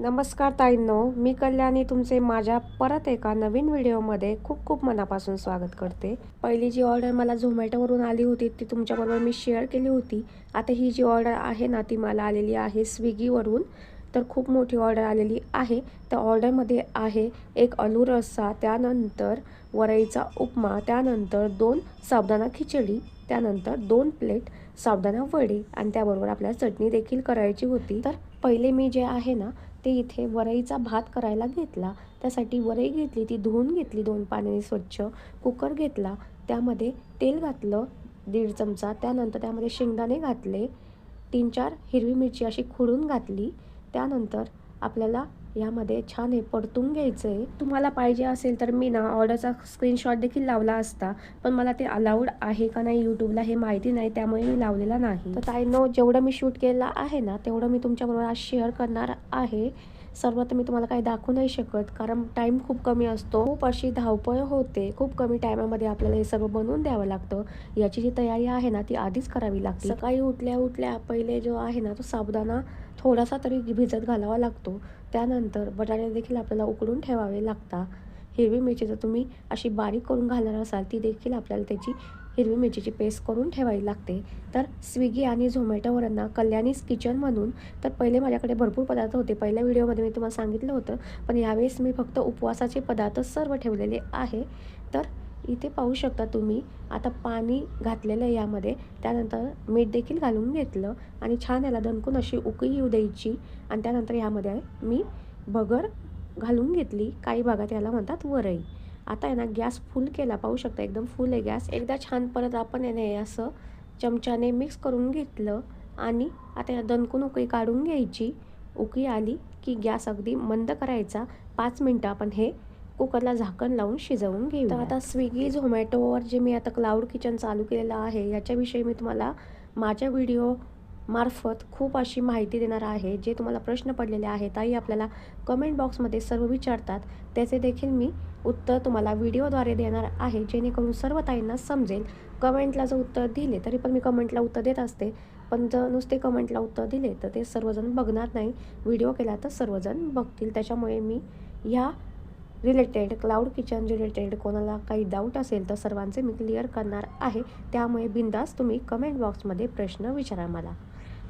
नमस्कार ताईंनो मी कल्याणी तुमचे माझ्या परत एका नवीन व्हिडिओमध्ये खूप खूप मनापासून स्वागत करते. पहिली जी ऑर्डर मला झोमॅटोवरून आली होती ती तुमच्याबरोबर मी शेअर केली होती. आता ही जी ऑर्डर आहे ना ती मला आलेली आहे स्विगीवरून. तर खूप मोठी ऑर्डर आलेली आहे. त्या ऑर्डरमध्ये आहे एक आलू रस्सा त्यानंतर वरईचा उपमा त्यानंतर दोन साबदाणा खिचडी त्यानंतर दोन प्लेट साबदाणा वडे आणि त्याबरोबर आपल्याला चटणी देखील करायची होती. तर पहिले मी जे आहे ना ते इथे वरईचा भात करायला घेतला. त्यासाठी वरई घेतली ती धुवून घेतली दोन पाण्याने स्वच्छ. कुकर घेतला त्यामध्ये तेल घातलं दीड चमचा. त्यानंतर त्यामध्ये शेंगदाणे घातले. तीन चार हिरवी मिरची अशी खुडून घातली. त्यानंतर आपल्याला यामध्ये छान हे परतून घ्यायचं आहे तुम्हाला पाहिजे असेल तर मी ना ऑर्डरचा स्क्रीनशॉट देखील लावला असता. पण मला ते अलाउड आहे का नाही यूट्यूबला हे माहिती नाही त्यामुळे मी लावलेला नाही. तर ताईनो जेवढं मी शूट केलं आहे ना तेवढं मी तुमच्याबरोबर आज शेअर करणार आहे. सर्व तर मी तुम्हाला काही दाखवू नाही शकत कारण टाईम खूप कमी असतो. खूप अशी धावपळ होते. खूप कमी टायमामध्ये आपल्याला हे सगळं बनवून द्यावं लागतं. याची जी तयारी आहे ना ती आधीच करावी लागते. सकाळी उठल्या उठल्या पहिले जो आहे ना तो साबुदाणा थोडासा तरी भिजत घालावा लागतो. त्यानंतर बटाटे देखील आपल्याला उकडून ठेवावे लागतात. हिरवी मिरची जर तुम्ही अशी बारीक करून घालणार असाल ती देखील आपल्याला त्याची हिरवी मिरचीची पेस्ट करून ठेवावी लागते. तर स्विगी आणि झोमॅटोवरांना कल्याणीस किचन म्हणून तर पहिले माझ्याकडे भरपूर पदार्थ होते. पहिल्या व्हिडिओमध्ये मी तुम्हाला सांगितलं होतं पण यावेळेस मी फक्त उपवासाचे पदार्थ सर्व ठेवलेले आहे. तर इथे पाहू शकता तुम्ही आता पाणी घातलेलं आहे यामध्ये. त्यानंतर मीठ देखील घालून घेतलं आणि छान याला दणकून अशी उकळी येऊ द्यायची. आणि त्यानंतर यामध्ये मी भगर घालून घेतली. काही भागात याला म्हणतात वरई. आता आहे ना गॅस फुल केला. पाहू शकता एकदम फुल आहे गॅस. एकदा छान परत आपण याने असं चमच्याने मिक्स करून घेतलं आणि आता या दणकून उकळी काढून घ्यायची. उकळी आली की गॅस अगदी मंद करायचा. पाच मिनटं आपण हे कुकरला झाकण लावून शिजवून घेऊ तर आता स्विगी झोमॅटोवर जे मी आता क्लाउड किचन चालू केलेलं आहे याच्याविषयी मी तुम्हाला माझ्या व्हिडिओ मार्फत खूप अशी माहिती देणार आहे जे तुम्हाला प्रश्न पडलेले आहेत ताई आपल्याला कमेंट बॉक्समध्ये सर्व विचारतात. त्याचे देखील मी उत्तर तुम्हाला व्हिडिओद्वारे देणार आहे जेणेकरून सर्व ताईंना समजेल. कमेंटला जर उत्तर दिले तरी पण मी कमेंटला उत्तर देत असते. पण जर नुसते कमेंटला उत्तर दिले तर ते सर्वजण बघणार नाही. व्हिडिओ केला तर सर्वजण बघतील. त्याच्यामुळे मी ह्या रिलेटेड क्लाउड किचन रिलेटेड कोणाला काही डाऊट असेल तर सर्वांचे मी क्लिअर करणार आहे. त्यामुळे बिंदास तुम्ही कमेंट बॉक्समध्ये प्रश्न विचारा मला.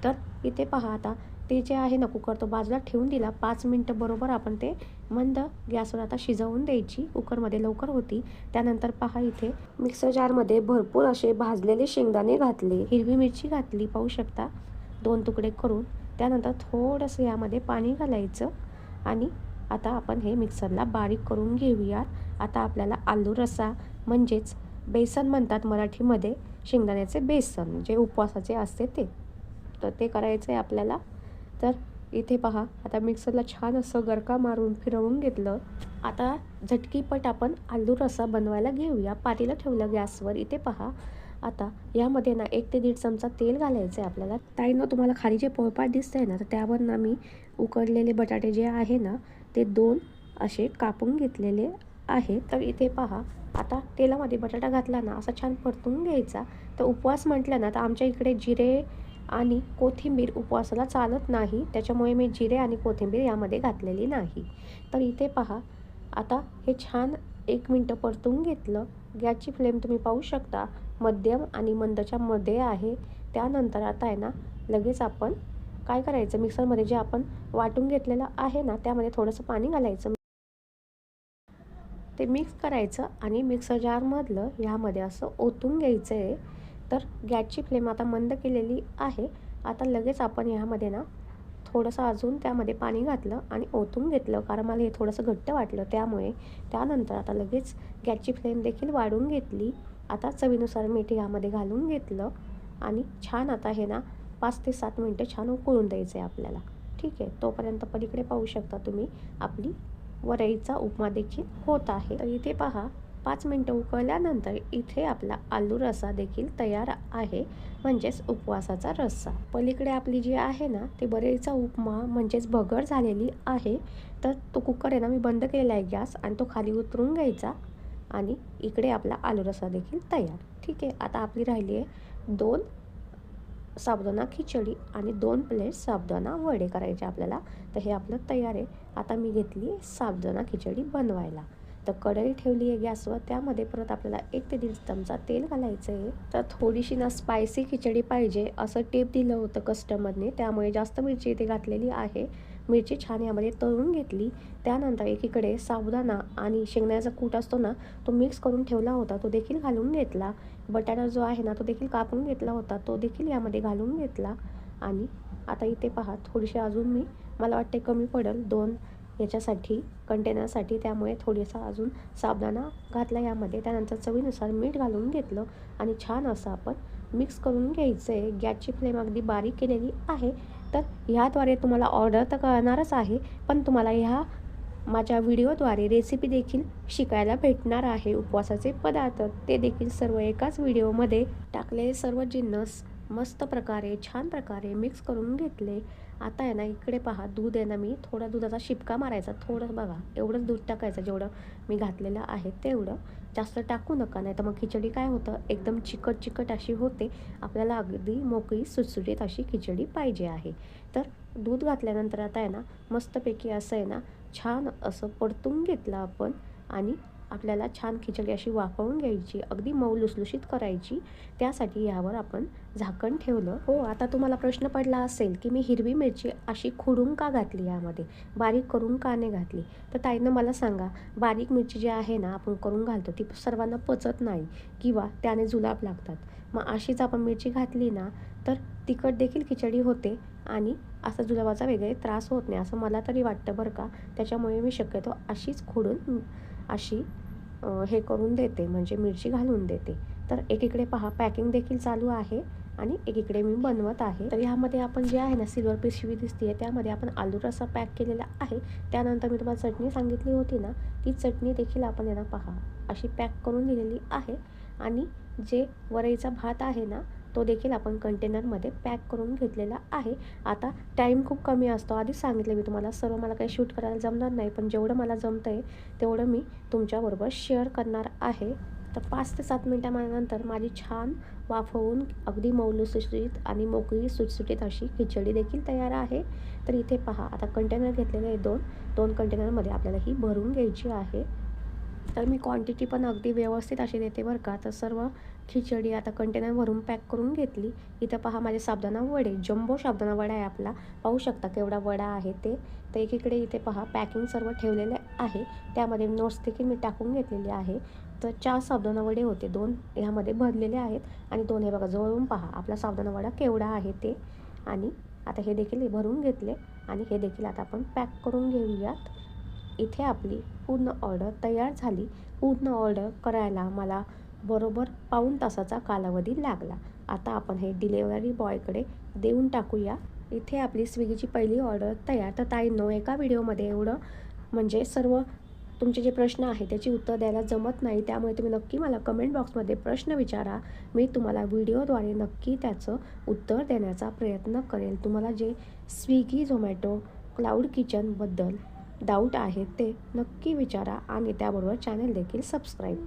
तर इथे पहा आता ते जे आहे ना कुकर तो बाजूला ठेवून दिला. पाच मिनटं बरोबर आपण ते मंद गॅसवर आता शिजवून द्यायची. कुकरमध्ये लवकर होती. त्यानंतर पहा इथे मिक्सर जारमध्ये भरपूर असे भाजलेले शेंगदाणे घातले. हिरवी मिरची घातली पाहू शकता. दोन तुकडे करून. त्यानंतर थोडंसं यामध्ये पाणी घालायचं आणि आता आपण हे मिक्सरला बारीक करून घेऊयात. आता आपल्याला आलू रसा म्हणजेच बेसन म्हणतात मराठीमध्ये शेंगदाण्याचे बेसन जे उपवासाचे असते ते. तर ते करायचं आहे आपल्याला. तर इथे पहा आता मिक्सरला छान असं गरका मारून फिरवून घेतलं. आता झटकीपट आपण आलू रसा बनवायला घेऊया. पातीला ठेवलं गॅसवर. इथे पहा आता यामध्ये ना एक ते दीड चमचा तेल घालायचं आहे आपल्याला. ताईनं तुम्हाला खाली जे पोळपाट आहे ना तर त्यावर ना मी उकडलेले बटाटे जे आहे ना ते दोन असे कापून घेतलेले आहे तर इथे पहा आता तेलामध्ये बटाटा घातला ना असा छान परतून घ्यायचा. तर उपवास म्हटलं ना तर आमच्या इकडे जिरे आणि कोथिंबीर उपवासाला चालत नाही. त्याच्यामुळे मी जिरे आणि कोथिंबीर यामध्ये घातलेली नाही. तर इथे पहा आता हे छान एक मिनटं परतून घेतलं. गॅसची फ्लेम तुम्ही पाहू शकता. मध्यम आणि मंदच्या मध्ये आहे. त्यानंतर आता आहे ना लगेच आपण काय करायचं? मिक्सरमध्ये जे आपण वाटून घेतलेलं आहे ना त्यामध्ये थोडंसं पाणी घालायचं. ते मिक्स करायचं आणि मिक्सर जारमधलं ह्यामध्ये असं ओतून घ्यायचं आहे तर गॅसची फ्लेम आता मंद केलेली आहे. आता लगेच आपण ह्यामध्ये ना थोडंसं अजून त्यामध्ये पाणी घातलं आणि ओतून घेतलं. कारण मला हे थोडंसं घट्ट वाटलं त्यामुळे. त्यानंतर आता लगेच गॅसची फ्लेम देखील वाढून घेतली. आता चवीनुसार मीठ यामध्ये घालून घेतलं आणि छान आता हे ना पाच ते सात मिनटं छान उकळून द्यायचं आहे आपल्याला. ठीक आहे? तोपर्यंत पलीकडे पाहू शकता तुम्ही आपली वरईचा उपमा देखील होत आहे. तर इथे पहा पाच मिनटं उकळल्यानंतर इथे आपला आलू रसा देखील तयार आहे म्हणजेच उपवासाचा रस्सा. पलीकडे आपली जी आहे ना ते बरेचा उपमा म्हणजेच भगर झालेली आहे. तर तो कुकर आहे ना मी बंद केलेला आहे गॅस आणि तो खाली उतरून घ्यायचा. आणि इकडे आपला आलू रसा देखील तयार. ठीक आहे आता आपली राहिली आहे दोन साबुदाणा खिचडी आणि दोन प्लेट साबुदाणा वडे करायचे आपल्याला. तर हे आपलं तयार आहे. आता मी घेतली साबुदाणा खिचडी बनवायला. तर कढई ठेवली आहे गॅसवर. त्यामध्ये परत आपल्याला एक ते दीड चमचा तेल घालायचं आहे. तर थोडीशी ना स्पायसी खिचडी पाहिजे असं टेप दिलं होतं कस्टमरने त्यामुळे जास्त मिरची इथे घातलेली आहे. मिरची छान यामध्ये तळून घेतली. त्यानंतर एकीकडे साबुदाणा आणि शेंगण्याचा कूट असतो ना तो मिक्स करून ठेवला होता. तो देखील घालून घेतला. बटाटा जो आहे ना तो देखील कापून घेतला होता. तो देखील यामध्ये घालून घेतला. आणि आता इथे पहा थोडीशी अजून मी मला वाटते कमी पडेल दोन याच्यासाठी कंटेनरसाठी त्यामुळे थोडासा अजून साबदाणा घातला यामध्ये. त्यानंतर चवीनुसार मीठ घालून घेतलं. आणि छान असं आपण मिक्स करून घ्यायचं आहे गॅसची फ्लेम अगदी बारीक केलेली आहे. तर ह्याद्वारे तुम्हाला ऑर्डर तर कळणारच आहे पण तुम्हाला ह्या माझ्या व्हिडिओद्वारे रेसिपी देखील शिकायला भेटणार आहे. उपवासाचे पदार्थ ते देखील सर्व एकाच व्हिडिओमध्ये टाकलेले सर्व जिन्नस मस्त प्रकारे छान प्रकारे मिक्स करून घेतले. आता आहे ना इकडे पहा दूध आहे ना मी थोडा दुधाचा शिपका मारायचा. थोडं बघा एवढंच दूध टाकायचं जेवढं मी घातलेलं आहे तेवढं. जास्त टाकू नका नाही तर मग खिचडी काय होतं एकदम चिकट चिकट अशी होते आपल्याला अगदी मोकळी सुटसुटीत अशी खिचडी पाहिजे आहे. तर दूध घातल्यानंतर आता आहे ना मस्तपैकी असं आहे ना छान असं परतून घेतलं आपण आणि आपल्याला छान खिचडी अशी वाफवून घ्यायची अगदी मऊ लुसलुशीत करायची. त्यासाठी यावर आपण झाकण ठेवलं. हो आता तुम्हाला प्रश्न पडला असेल की मी हिरवी मिरची अशी खुडून का घातली यामध्ये? बारीक करून का नाही घातली? तर ताईनं मला सांगा बारीक मिरची जी आहे ना आपण करून घालतो ती सर्वांना पचत नाही किंवा त्याने जुलाब लागतात. मग अशीच आपण मिरची घातली ना तर तिखट देखील खिचडी होते आणि असा जुलाबाचा वेगळे त्रास होत नाही असं मला तरी वाटतं बरं का? त्याच्यामुळे मी शक्यतो अशीच खोडून अशी हे करून देते. म्हणजे मिरची घालून देते. तर एकीकडे पहा पॅकिंग देखील चालू आहे आणि एकीकडे मी बनवत आहे. तर ह्यामध्ये आपण जे आहे ना सिल्वर पिशवी दिसते त्यामध्ये आपण आलू रसा पॅक केलेला आहे. त्यानंतर मी तुम्हाला चटणी सांगितली होती ना ती चटणी देखील आपण यांना पहा अशी पॅक करून दिलेली आहे. आणि जे वरईचा भात आहे ना तो देखील आपण कंटेनरमध्ये पॅक करून घेतलेला आहे. आता टाईम खूप कमी असतो. आधीच सांगितलं मी तुम्हाला सर्व मला काही शूट करायला जमणार नाही पण जेवढं मला जमतं आहे तेवढं मी तुमच्याबरोबर शेअर करणार आहे. तर पाच ते सात मिनटानंतर माझी छान वाफवून अगदी मौलुसुशीत आणि मोकळी सुटसुटीत अशी खिचडी देखील तयार आहे. तर इथे पहा आता कंटेनर घेतलेले आहे दोन. दोन कंटेनरमध्ये आपल्याला ही भरून घ्यायची आहे. तर मी क्वांटिटी पण अगदी व्यवस्थित अशी देते बरं का. तर सर्व खिचडी आता कंटेनर भरून पॅक करून घेतली. इथं पहा माझे साबदाणा वडे जम्बो साबदाणा वडा आहे आपला. पाहू शकता केवढा वडा आहे ते. तर एकीकडे इथे पहा पॅकिंग सर्व ठेवलेले आहे. त्यामध्ये नोट्स देखील मी टाकून घेतलेले आहे. तर चार साबदाणा वडे होते. दोन ह्यामध्ये भरलेले आहेत. आणि दोन हे बघा जवळून पहा. आपला साबदाणा वडा केवढा आहे ते. आणि आता हे देखील भरून घेतले. आणि हे देखील आता आपण पॅक करून घेऊयात. इथे आपली पूर्ण ऑर्डर तयार झाली. पूर्ण ऑर्डर करायला मला बरोबर पाऊण तासाचा कालावधी लागला. आता आपण हे डिलेवरी बॉयकडे देऊन टाकूया. इथे आपली स्विगीची पहिली ऑर्डर तयार. तर ताईंनो एका व्हिडिओमध्ये एवढं म्हणजे सर्व तुमचे जे प्रश्न आहे त्याची उत्तर द्यायला जमत नाही. त्यामुळे तुम्ही नक्की मला कमेंट बॉक्समध्ये प्रश्न विचारा. मी तुम्हाला व्हिडिओद्वारे नक्की त्याचं उत्तर देण्याचा प्रयत्न करेल तुम्हाला जे स्विगी झोमॅटो क्लाउड किचनबद्दल डाऊट आहेत ते नक्की विचारा आणि त्याबरोबर चॅनल देखील सबस्क्राईब